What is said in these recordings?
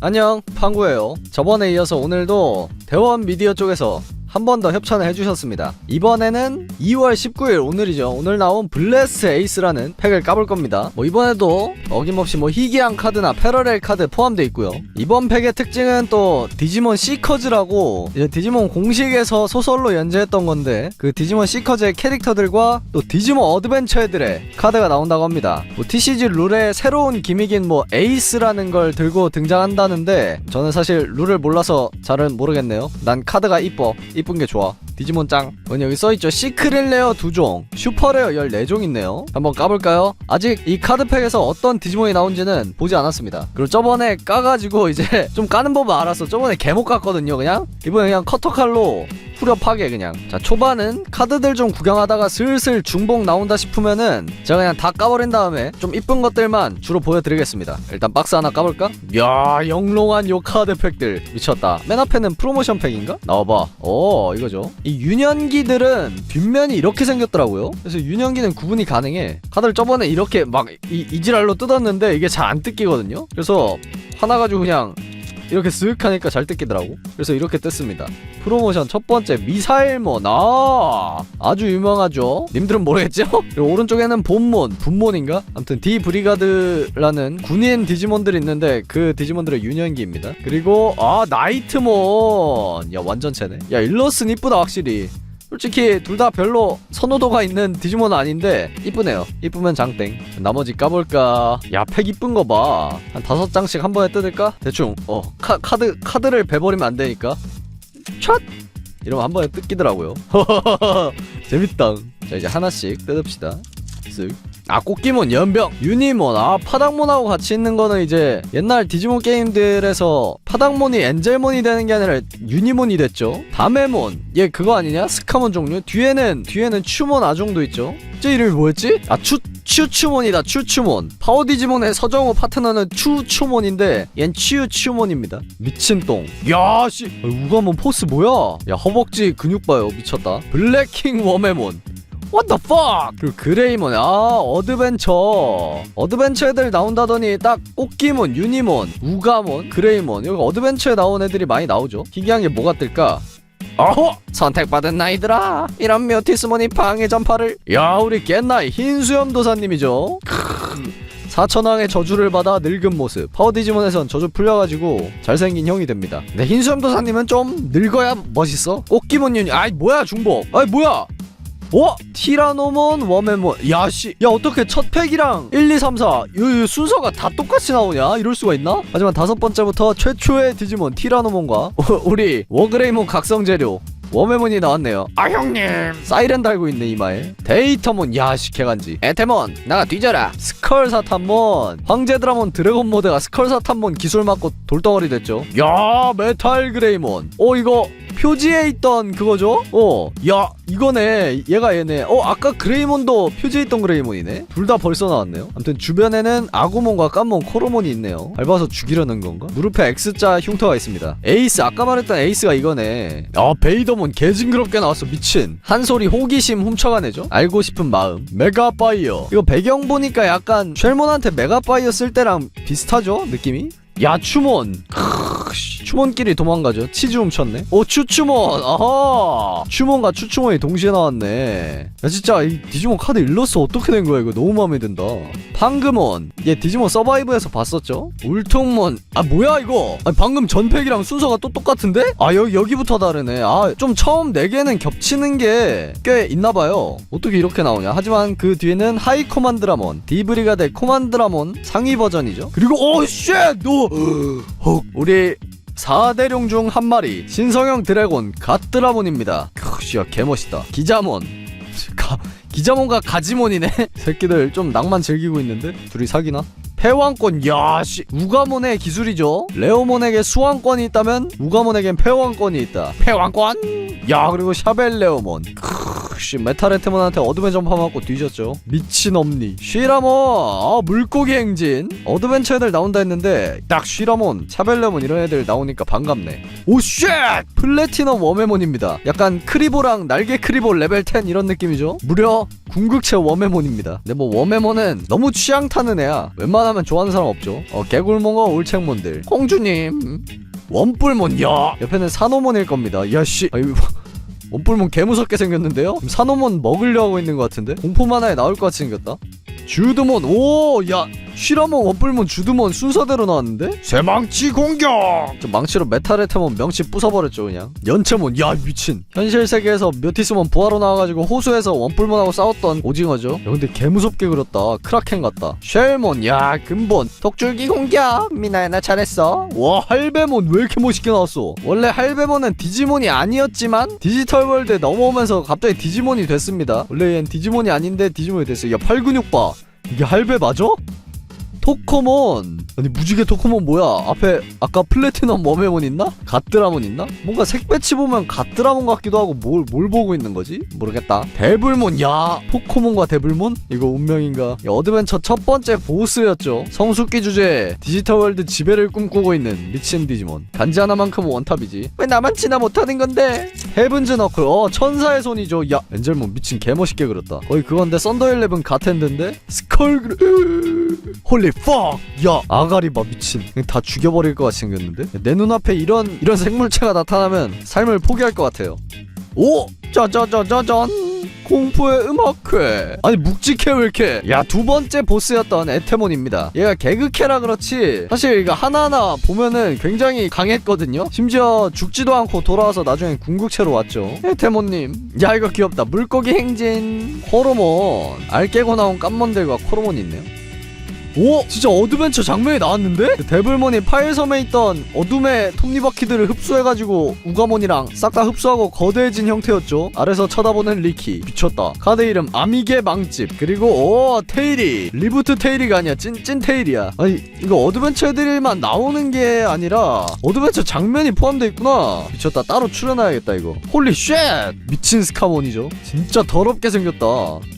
안녕 팡구예요. 저번에 이어서 오늘도 대원 미디어 쪽에서 한 번 더 협찬을 해주셨습니다. 이번에는 2월 19일 오늘이죠. 오늘 나온 블레스 에이스라는 팩을 까볼 겁니다. 뭐 이번에도 어김없이 뭐 희귀한 카드나 패러렐 카드 포함되어 있고요. 이번 팩의 특징은 또 디지몬 시커즈라고 이제 디지몬 공식에서 소설로 연재했던 건데 그 디지몬 시커즈의 캐릭터들과 또 디지몬 어드벤처애들의 카드가 나온다고 합니다. 뭐 TCG 룰의 새로운 기믹인 뭐 에이스라는 걸 들고 등장한다는데 저는 사실 룰을 몰라서 잘은 모르겠네요. 난 카드가 이뻐 이쁜 게 좋아. 디지몬 짱. 오늘 여기 써있죠. 시크릿 레어 2종. 슈퍼레어 14종 있네요. 한번 까볼까요? 아직 이 카드팩에서 어떤 디지몬이 나온지는 보지 않았습니다. 그리고 저번에 까가지고 이제 좀 까는 법을 알았어 저번에 개못 깠거든요 그냥? 이번에 그냥 커터칼로 후려파게 그냥. 자 초반은 카드들 좀 구경하다가 슬슬 중복 나온다 싶으면은 제가 그냥 다 까버린 다음에 좀 이쁜 것들만 주로 보여드리겠습니다. 일단 박스 하나 까볼까? 야 영롱한 요 카드 팩들. 미쳤다. 맨 앞에는 프로모션 팩인가? 나와봐. 오 이거죠. 이 유년기들은 뒷면이 이렇게 생겼더라고요. 그래서 유년기는 구분이 가능해. 카드를 저번에 이렇게 막 이, 이지랄로 뜯었는데 이게 잘 안 뜯기거든요. 그래서 하나 가지고 그냥 이렇게 쓱 하니까 잘 뜯기더라고. 그래서 이렇게 뜯습니다. 프로모션 첫 번째 미사일몬 아 아주 유명하죠? 님들은 모르겠죠? 그리고 오른쪽에는 본몬. 분몬인가? 아무튼 디 브리가드라는 군인 디지몬들이 있는데 그 디지몬들의 유년기입니다. 그리고 아 나이트몬. 야 완전체네. 야 일러스는 이쁘다 확실히 솔직히 둘 다 별로 선호도가 있는 디지몬은 아닌데 이쁘네요. 이쁘면 장땡. 나머지 까볼까? 야팩 이쁜 거봐한 다섯 장씩 한 번에 뜯을까? 대충. 어 카, 카드 카드를 베버리면 안 되니까. 첫 이러면 한 번에 뜯기더라고요. 재밌다. 자 이제 하나씩 뜯읍시다. 쓱 아 꽃기몬 연병 유니몬 아 파닥몬하고 같이 있는 거는 이제 옛날 디지몬 게임들에서 파닥몬이 엔젤몬이 되는 게 아니라 유니몬이 됐죠. 다메몬. 얘 그거 아니냐? 스카몬 종류? 뒤에는 뒤에는 추몬 아종도 있죠. 저 이름이 뭐였지? 아 추 추추몬이다 추추몬. 파워 디지몬의 서정호 파트너는 추추몬인데 얜 치유추몬입니다. 미친 똥. 야씨. 우가몬 포스 뭐야? 야 허벅지 근육 봐요. 미쳤다. 블랙킹 워메몬 What the fuck? 그리고 그레이몬 아 어드벤처. 어드벤처 애들 나온다더니 딱 꽃기몬 유니몬 우가몬 그레이몬 여기 어드벤처에 나온 애들이 많이 나오죠. 희귀한 게 뭐가 뜰까? 어허 선택받은 나이들아 이런 묘티스몬이 방해 전파를. 야 우리 깻나이 흰수염 도사님이죠. 사천왕의 저주를 받아 늙은 모습. 파워 디지몬에선 저주 풀려가지고 잘생긴 형이 됩니다. 근데 흰수염 도사님은 좀 늙어야 멋있어. 꽃기몬 유니 아이 뭐야 중복? 아이 뭐야 어? 티라노몬 워메몬 야 씨. 야 어떻게 첫 팩이랑 1, 2, 3, 4 요, 요 순서가 다 똑같이 나오냐? 이럴 수가 있나? 하지만 다섯 번째부터 최초의 디지몬 티라노몬과 우리 워그레이몬 각성재료 워메몬이 나왔네요. 아 형님. 사이렌 달고 있네 이마에. 데이터몬. 야씨 개간지. 에테몬 나가 뒤져라. 스컬사탄몬. 황제드라몬 드래곤 모드가 스컬사탄몬 기술 맞고 돌덩어리 됐죠. 야 메탈 그레이몬. 어 이거 표지에 있던 그거죠? 어, 야, 이거네. 얘가 얘네. 어, 아까 그레이몬도 표지에 있던 그레이몬이네. 둘 다 벌써 나왔네요. 아무튼 주변에는 아구몬과 깐몬, 코로몬이 있네요. 밟아서 죽이려는 건가? 무릎에 X자 흉터가 있습니다. 에이스, 아까 말했던 에이스가 이거네. 아, 베이더몬 개징그럽게 나왔어. 미친. 한 소리 호기심 훔쳐가네죠? 알고 싶은 마음. 메가바이어. 이거 배경 보니까 약간 쉘몬한테 메가바이어 쓸 때랑 비슷하죠? 느낌이? 야, 추몬. 추몬끼리 도망가죠. 치즈 훔쳤네. 오, 추추몬. 아하. 추몬과 추추몬이 동시에 나왔네. 야, 진짜 이 디지몬 카드 일러스 어떻게 된 거야? 이거 너무 마음에 든다. 팡그몬. 얘 디지몬 서바이브에서 봤었죠? 울퉁몬. 아, 뭐야 이거? 아니, 방금 전팩이랑 순서가 또 똑같은데? 아, 여기 여기부터 다르네. 아, 좀 처음 4개는 겹치는 게 꽤 있나 봐요. 어떻게 이렇게 나오냐? 하지만 그 뒤에는 하이 코만드라몬, 디브리가데 코만드라몬 상위 버전이죠. 그리고 오 쉣! 너 헉, 우리 4대룡 중 한 마리 신성형 드래곤 갓드라몬입니다. 크씨야 개멋있다. 기자몬. 가, 기자몬과 가지몬이네. 새끼들 좀 낭만 즐기고 있는데? 둘이 사귀나? 패왕권. 야씨 우가몬의 기술이죠? 레오몬에게 수왕권이 있다면 우가몬에겐 패왕권이 있다. 패왕권? 야 그리고 샤벨 레오몬. 크, 씨 메탈레테몬한테 어둠의 전파 맞고 뒤졌죠. 미친엄니. 쉬라몬! 아 물고기 행진. 어드벤처 애들 나온다 했는데 딱 쉬라몬 차벨레몬 이런 애들 나오니까 반갑네. 오쉣! 플래티넘 워메몬입니다. 약간 크리보랑 날개 크리보 레벨 10 이런 느낌이죠? 무려 궁극체 워메몬입니다. 근데 뭐 워메몬은 너무 취향 타는 애야. 웬만하면 좋아하는 사람 없죠. 어 개굴몽어 올챙몬들. 공주님. 원뿔몬 야 옆에는 산호몬일 겁니다. 야씨 원뿔몬 개무섭게 생겼는데요? 산호몬 먹으려 하고 있는 것 같은데? 공포 만화에 나올 것 같이 생겼다 주드몬 오 야 쉬라몬 원뿔몬 주드몬 순서대로 나왔는데? 쇠망치 공격! 저 망치로 메탈레테몬 명치 부숴버렸죠 그냥. 연체몬 야 미친. 현실 세계에서 묘티스몬 부하로 나와가지고 호수에서 원뿔몬하고 싸웠던 오징어죠. 야 근데 개무섭게 그렸다. 크라켄 같다. 쉘몬 야 근본. 독줄기 공격! 미나야 나 잘했어. 와 할배몬 왜 이렇게 멋있게 나왔어? 원래 할배몬은 디지몬이 아니었지만 디지털 월드에 넘어오면서 갑자기 디지몬이 됐습니다. 원래 얜 디지몬이 아닌데 디지몬이 됐어 야 팔근육 봐. 이게 할배 맞아? 토코몬. 아니 무지개 토코몬 뭐야? 앞에 아까 플래티넘 머메몬 있나? 갓드라몬 있나? 뭔가 색배치 보면 갓드라몬 같기도 하고 뭘, 뭘 보고 있는 거지? 모르겠다. 데블몬 야! 토코몬과 데블몬? 이거 운명인가? 야, 어드벤처 첫 번째 보스였죠. 성숙기 주제 디지털 월드 지배를 꿈꾸고 있는 미친 디지몬. 간지 하나만큼은 원탑이지. 왜 나만 지나 못하는 건데? 헤븐즈 너클 어 천사의 손이죠. 야 엔젤몬 미친 개멋있게 그렸다. 거의 그건데 썬더 일레븐 가텐드인데? 스컬 그려 홀리 퍽! 야 아가리 봐 미친. 다 죽여버릴 것 같이 생겼는데? 내 눈앞에 이런 이런 생물체가 나타나면 삶을 포기할 것 같아요. 오! 짜자자자잔! 공포의 음악회. 아니 묵직해 왜 이렇게? 야 두 번째 보스였던 에테몬입니다. 얘가 개그캐라 그렇지. 사실 이거 하나하나 보면은 굉장히 강했거든요. 심지어 죽지도 않고 돌아와서 나중에 궁극체로 왔죠. 에테몬님. 야 이거 귀엽다. 물고기 행진. 코로몬. 알 깨고 나온 깜몬들과 코로몬이 있네요 오! 진짜 어드벤처 장면이 나왔는데? 데블몬이 파일섬에 있던 어둠의 톱니바퀴들을 흡수해가지고 우가몬이랑 싹 다 흡수하고 거대해진 형태였죠. 아래서 쳐다보는 리키. 미쳤다. 카드 이름 아미게 망집. 그리고 오 테일이. 리부트 테일이가 아니야. 찐, 찐 테일이야. 아니 이거 어드벤처 애들만 나오는 게 아니라 어드벤처 장면이 포함되어 있구나. 미쳤다. 따로 출연해야겠다 이거. 홀리 쉣! 미친 스카몬이죠. 진짜 더럽게 생겼다.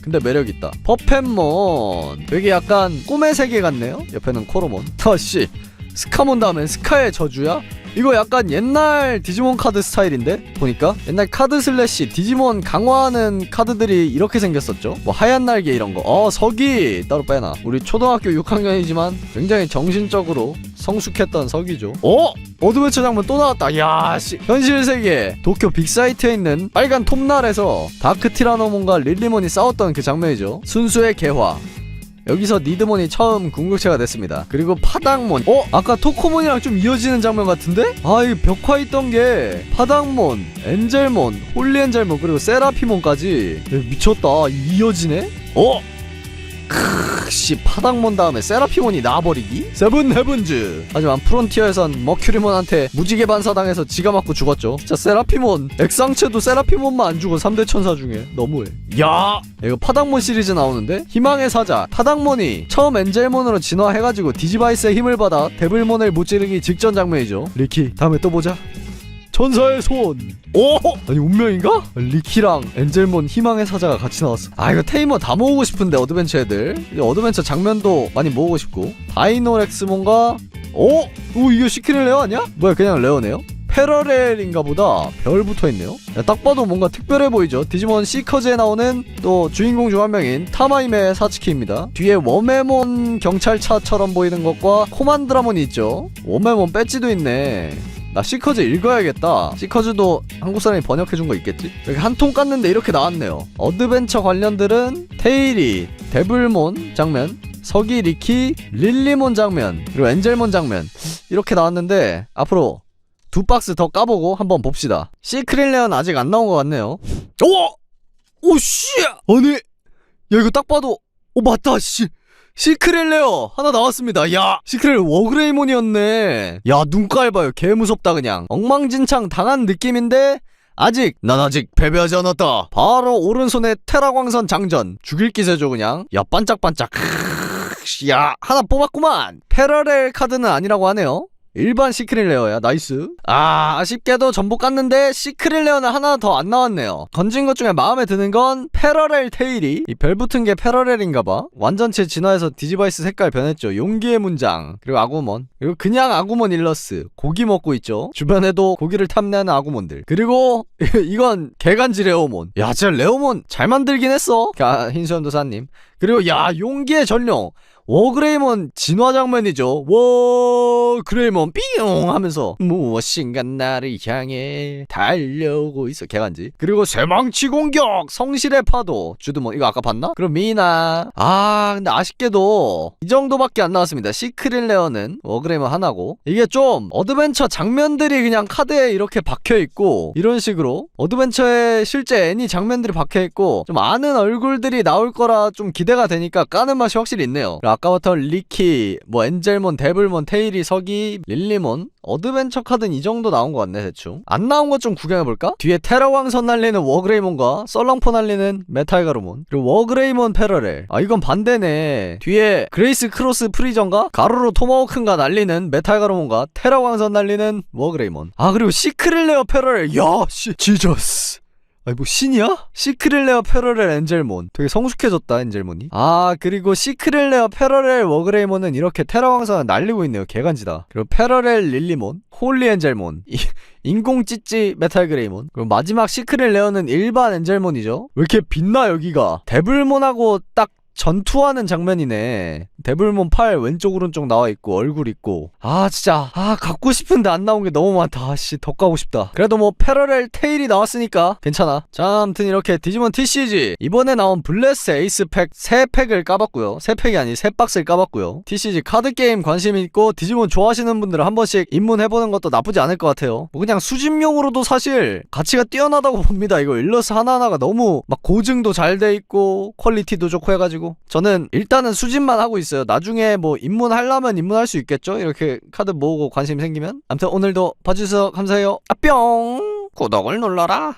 근데 매력있다. 퍼펫몬. 되게 약간 꿈의 세계 같네요. 옆에는 코로몬. 터씨 스카몬 다음엔 스카의 저주야? 이거 약간 옛날 디지몬 카드 스타일인데? 보니까 옛날 카드 슬래시 디지몬 강화하는 카드들이 이렇게 생겼었죠. 뭐 하얀 날개 이런 거어 서기! 따로 빼놔. 우리 초등학교 6학년이지만 굉장히 정신적으로 성숙했던 서기죠. 어? 어드벤처 장면 또 나왔다. 야씨. 현실 세계. 도쿄 빅사이트에 있는 빨간 톱날에서 다크 티라노몬과 릴리몬이 싸웠던 그 장면이죠. 순수의 개화 여기서 니드몬이 처음 궁극체가 됐습니다. 그리고 파당몬. 어? 아까 토코몬이랑 좀 이어지는 장면 같은데? 아, 이 벽화 있던 게 파당몬, 엔젤몬, 홀리엔젤몬, 그리고 세라피몬까지. 야, 미쳤다. 이어지네? 어? 크 씨 파당몬 다음에 세라피몬이 나와버리기? 세븐 헤븐즈. 하지만 프론티어에선 머큐리몬한테 무지개 반사당해서 지가 맞고 죽었죠. 진짜 세라피몬. 액상체도 세라피몬만 안 죽어 3대 천사 중에. 너무해. 야! 이거 파당몬 시리즈 나오는데? 희망의 사자 파당몬이 처음 엔젤몬으로 진화해가지고 디지바이스의 힘을 받아 데블몬을 무찌르기 직전 장면이죠. 리키 다음에 또 보자 천사의 손. 오! 아니 운명인가? 리키랑 엔젤몬 희망의 사자가 같이 나왔어. 아 이거 테이머 다 모으고 싶은데 어드벤처 애들. 어드벤처 장면도 많이 모으고 싶고. 다이노렉스몬과 오! 오 이거 시키는 레어 아니야? 뭐야 그냥 레어네요? 패러렐인가 보다 별 붙어있네요 야, 딱 봐도 뭔가 특별해 보이죠 디지몬 시커즈에 나오는 또 주인공 중 한 명인 타마임의 사츠키입니다 뒤에 워메몬 경찰차처럼 보이는 것과 코만드라몬이 있죠 워메몬 배지도 있네 나 시커즈 읽어야겠다. 시커즈도 한국 사람이 번역해준 거 있겠지? 여기 한 통 깠는데 이렇게 나왔네요. 어드벤처 관련들은 테일이, 데블몬 장면, 서기 리키, 릴리몬 장면, 그리고 엔젤몬 장면 이렇게 나왔는데 앞으로 두 박스 더 까보고 한번 봅시다. 시크릴레언 아직 안 나온 것 같네요. 오! 오 씨! 아니, 야 이거 딱 봐도 오 맞다 씨. 시크렐레어 하나 나왔습니다. 야, 시크렐 워그레이몬이었네. 야, 눈깔 봐요. 개 무섭다 그냥. 엉망진창 당한 느낌인데 아직 난 아직 패배하지 않았다. 바로 오른손에 테라광선 장전. 죽일 기세죠 그냥. 야, 반짝반짝. 야, 하나 뽑았구만. 패러렐 카드는 아니라고 하네요. 일반 시크릿 레어야. 나이스. 아 아쉽게도 전복 깠는데 시크릿 레어는 하나 더 안 나왔네요. 건진 것 중에 마음에 드는 건 패러렐 테일이. 이 별 붙은 게 패러렐인가봐. 완전체 진화해서 디지바이스 색깔 변했죠. 용기의 문장. 그리고 아구몬. 그리고 그냥 아구몬 일러스. 고기 먹고 있죠. 주변에도 고기를 탐내는 아구몬들. 그리고 이건 개간지 레오몬. 야 진짜 레오몬 잘 만들긴 했어. 야 흰수염도사님 그리고 야 용기의 전령 워그레이몬 진화 장면이죠. 워그레이몬 삥 하면서 무엇인가 나를 향해 달려오고 있어 개간지. 그리고 쇠망치 공격 성실의 파도 주드몬 이거 아까 봤나? 그럼 미나 아 근데 아쉽게도 이 정도밖에 안 나왔습니다. 시크릿 레어는 워그레이몬 하나고 이게 좀 어드벤처 장면들이 그냥 카드에 이렇게 박혀 있고 이런 식으로 어드벤처에 실제 애니 장면들이 박혀 있고 좀 아는 얼굴들이 나올 거라 좀 기대 가 되니까 까는 맛이 확실히 있네요. 아까부터 리키, 뭐 엔젤몬, 데블몬, 테일이, 서기, 릴리몬 어드벤처 카드는 이 정도 나온 것 같네 대충. 안 나온 것 좀 구경해볼까? 뒤에 테러왕선 날리는 워그레이몬과 썰렁포 날리는 메탈가루몬 그리고 워그레이몬 패러렐. 아 이건 반대네. 뒤에 그레이스 크로스 프리전과 가루로 토마호크가 날리는 메탈가루몬과 테러왕선 날리는 워그레이몬. 아 그리고 시크릴레어 패러렐. 야씨 지저스 아니 뭐 신이야? 시크릴레어 패러렐 엔젤몬. 되게 성숙해졌다 엔젤몬이. 아 그리고 시크릴레어 패러렐 워그레이몬은 이렇게 테라왕선을 날리고 있네요. 개간지다. 그리고 패러렐 릴리몬 홀리 엔젤몬 이, 인공 찌찌 메탈 그레이몬. 그리고 마지막 시크릿 레어는 일반 엔젤몬이죠. 왜 이렇게 빛나 여기가? 데블몬하고 딱 전투하는 장면이네. 데블몬 팔 왼쪽 오른쪽 나와 있고 얼굴 있고. 아 진짜 아 갖고 싶은데 안 나온 게 너무 많다. 아씨 더 까고 싶다. 그래도 뭐 패러렐 테일이 나왔으니까 괜찮아. 자 아무튼 이렇게 디지몬 TCG 이번에 나온 블레스 에이스 팩세 팩을 까봤고요. 세 팩이 아니 세 박스를 까봤고요. TCG 카드 게임 관심 있고 디지몬 좋아하시는 분들은 한 번씩 입문해보는 것도 나쁘지 않을 것 같아요. 뭐 그냥 수집용으로도 사실 가치가 뛰어나다고 봅니다. 이거 일러스 하나하나가 너무 막 고증도 잘 돼 있고 퀄리티도 좋고 해가지고 저는 일단은 수집만 하고 있어요. 나중에 뭐 입문하려면 입문할 수 있겠죠? 이렇게 카드 모으고 관심 생기면. 아무튼 오늘도 봐주셔서 감사해요. 아 뿅! 구독을 눌러라.